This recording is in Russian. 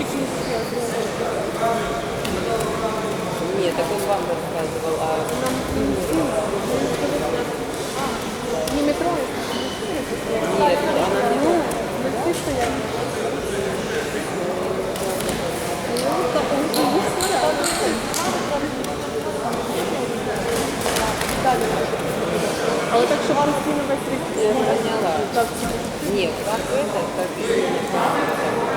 Мальчик не успел. Нет, так он вам рассказывал. А... Нам а, не метро? Нет, она не метро. Ну, ты что я? Але а так, що вам скинули, я поняла. Ні, так это, так і не